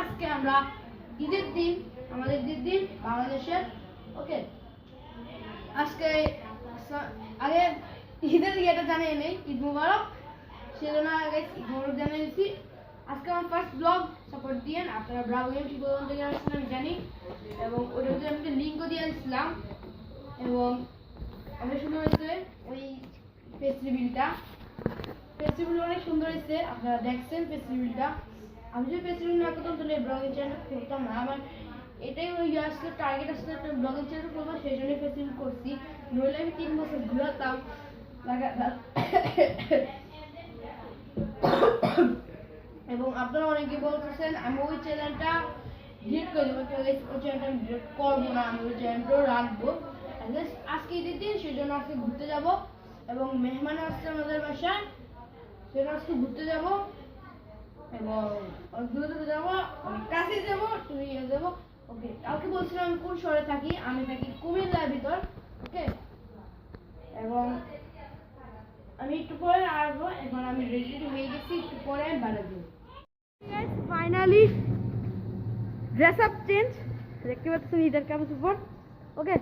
আজকে আমরা নেই ফার্স্ট ব্লগ সাপোর্ট দিয়েন আপনারা ব্রাভো গেম ঠিক বলতে আসছেন জানি। এবং ওটার মধ্যে আমি লিঙ্কও দিয়ে দিচ্ছিলাম এবং অনেক সুন্দর হয়েছে ওই ফেস্টিভ্যালটা ফেস্টিভ্যাল অনেক সুন্দর হয়েছে, আপনারা দেখছেন ফেস্টিভ্যালটা আমি যদি ফেস্টিভ্যাল না করতাম তাহলে ব্লগিং চ্যানেল করতাম না। আমার এটাই ওই আসলে টার্গেট আসলে একটা ব্লগিং চ্যানেল করব, সেই জন্য ফেস্টিভ্যাল করছি। নইলে আমি তিন বছর ঘুরাতাম। লাগাতার এবং আপনারা অনেকে বলতেছেন, আমি ওই চ্যানেলটা ডিলিট করে দেবো ওই চ্যানেলটা আমি ডিলিট করব না, আমি ওই চ্যানেলটাও রাখব। আজকে ঈদের দিন, সেই জন্য আজকে ঘুরতে যাব। এবং মেহমান আসছে আমাদের বাসায় সেজন্য আজকে ঘুরতে যাব। এবং যাব কাছে যাব, তুমি যাব। ওকে কালকে বলছিলাম আমি কোন শহরে থাকি, আমি থাকি কুমিল্লার ভিতর ওকে এবং আমি একটু পরে আসব, এখন আমি রেডি হয়ে গেছি, একটু পরে আমি বাড়াবো ফাইনালি ড্রেস আপ চেঞ্জ দেখতে পাচ্ছেন ঈদের কাপড় উপর ওকে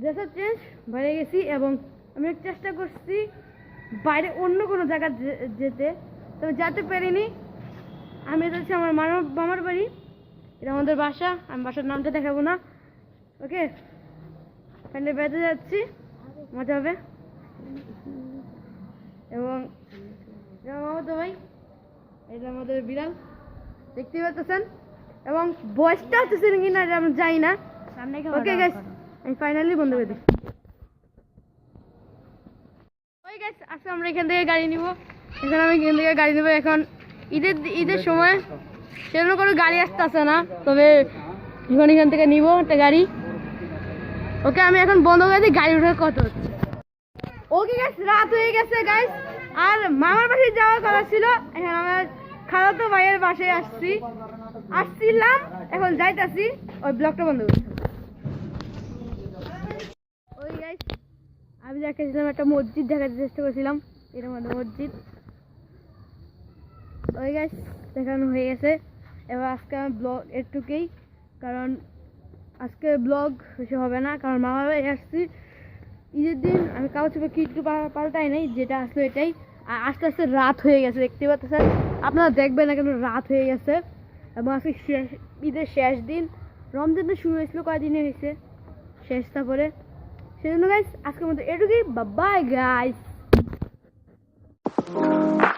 ড্রেস আপ চেঞ্জ বাইরে গেছি, এবং আমি চেষ্টা করছি বাইরে অন্য কোনো জায়গা যেতে। তবে যেতে পারিনি। আমি যাচ্ছি আমার মামার মামার বাড়ি। এটা আমাদের বাসা। আমি বাসার নামটা দেখাবো না। ওকে? এখানে বেড়াতে যাচ্ছি। মজা হবে। এবং মামাতো ভাই। এটা আমাদের বিড়াল। দেখতেই পাচ্ছেন? এবং বয়সটা হচ্ছে কিনা আমি জানি না। ওকে গাইস আমি ফাইনালি বন্ধ করে দিই। ওই গাইস আজকে আমরা এখান থেকে গাড়ি নিব। এখন আমি এখান থেকে গাড়ি নেব এখন ঈদের ঈদের সময় সেরকম কোনো গাড়ি আসতেছে না, তবে এখন এখান থেকে নিব একটা গাড়ি। ওকে, আমি এখন বন্ধ করে দিই, গাড়ি উঠে কত হচ্ছে। ওকে গাইস রাত হয়ে গেছে গাইস আর মামার বাসায় যাওয়ার কথা ছিল, এখন আমার খালাতো ভাইয়ের বাসায় আসছি। আসছিলাম, এখন যাইতাছি, ওই ব্লকটা বন্ধ করছি। ওই গাইস আমি দেখাচ্ছিলাম একটা মসজিদ, দেখাতে চেষ্টা করছিলাম, এটা মধ্যে মসজিদ। ওই গাইস দেখানো হয়ে গেছে। এবার আজকে আমার ব্লগ একটুকেই, কারণ আজকে ব্লগ বেশি হবে না, কারণ মামা বাড়ি আসছি। ঈদের দিন আমি কাগজ কিছু পা- পাল্টাই নাই, যেটা আসলো এটাই। আর আস্তে আস্তে রাত হয়ে গেছে, দেখতে পাচ্ছেন? আপনারা দেখবেন না কেন রাত হয়ে গেছে। এবং আজকে শেষ, ঈদের শেষ দিন। রমজানটা শুরু হয়েছিল, কয়দিনে হয়েছে? শেষ তারপরে। সেই জন্য গাইস আজকের মতো এটুকুই। Bye guys